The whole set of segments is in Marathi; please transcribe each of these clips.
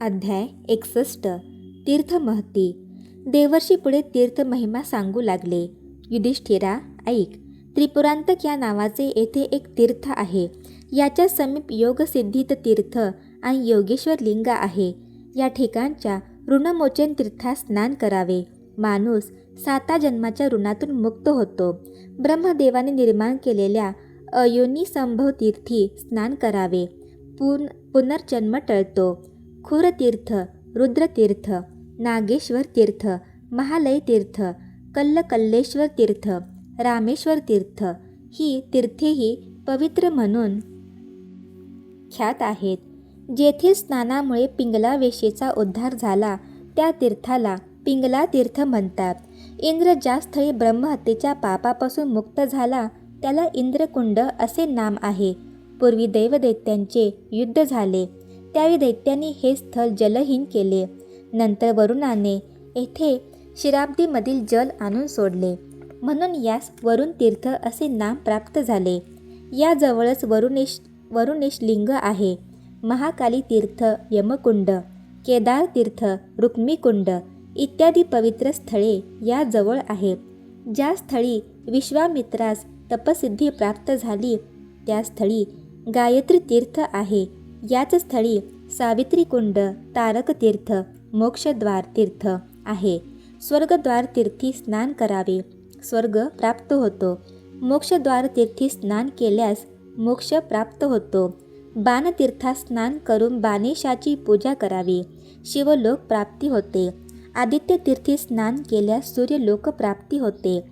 अध्याय एकसष्ट. तीर्थमहती. देवर्षी पुढे तीर्थ महिमा सांगू लागले. युधिष्ठिरा ऐक. त्रिपुरांतक या नावाचे येथे एक तीर्थ आहे. याच्या समीप योगसिद्धित तीर्थ आणि योगेश्वर लिंग आहे. या ठिकाणच्या ऋणमोचन तीर्थात स्नान करावे. माणूस साता जन्माच्या ऋणातून मुक्त होतो. ब्रह्मदेवाने निर्माण केलेल्या अयोनी संभव तीर्थी स्नान करावे. पुन पुनर्जन्म टळतो. खुरतीर्थ रुद्रतीर्थ नागेश्वर तीर्थ महालय तीर्थ कल्लकल्लेश्वर तीर्थ रामेश्वर तीर्थ ही तीर्थेही पवित्र म्हणून ख्यात आहेत. जेथे स्नानामुळे पिंगला वेशीचा उद्धार झाला त्या तीर्थाला पिंगला तीर्थ म्हणतात. इंद्र ज्या स्थळी ब्रह्महत्येच्या पापापासून मुक्त झाला त्याला इंद्रकुंड असे नाम आहे. पूर्वी दैवदैत्यांचे युद्ध झाले. त्यावेळी दैत्यांनी हे स्थळ जलहीन केले. नंतर वरुणाने येथे शिराब्दीमधील जल आणून सोडले. म्हणून यास वरुण तीर्थ असे नाम प्राप्त झाले. याजवळच वरुणेश वरुणेश लिंग आहे. महाकाली तीर्थ यमकुंड केदार तीर्थ रुक्मिकुंड इत्यादी पवित्र स्थळे याजवळ आहेत ज्या स्थळी विश्वामित्रास तपसिद्धी प्राप्त झाली त्या स्थळी गायत्री तीर्थ आहे. याच स्थळी सावित्री कुंड मोक्षद्वार तीर्थ आहे. स्वर्गद्वार तीर्थी स्नान करावे. स्वर्ग प्राप्त होतो. मोक्षद्वार तीर्थी स्नान केल्यास मोक्ष प्राप्त होतो. बाणतीर्थात स्नान करून बाणेशाची पूजा करावी. शिवलोक प्राप्ती होते. आदित्य तीर्थी स्नान केल्यास सूर्यलोक प्राप्ती होते.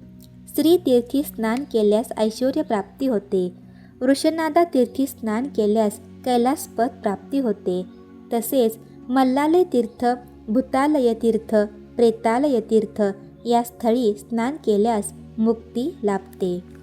स्त्री तीर्थी स्नान केल्यास ऐश्वर प्राप्ती होते. वृषनादा तीर्थी स्नान केल्यास कैलासपद प्राप्ती होते. तसेच मल्लालय तीर्थ भूतालय तीर्थ प्रेतालय तीर्थ या स्थळी स्नान केल्यास मुक्ती लाभते.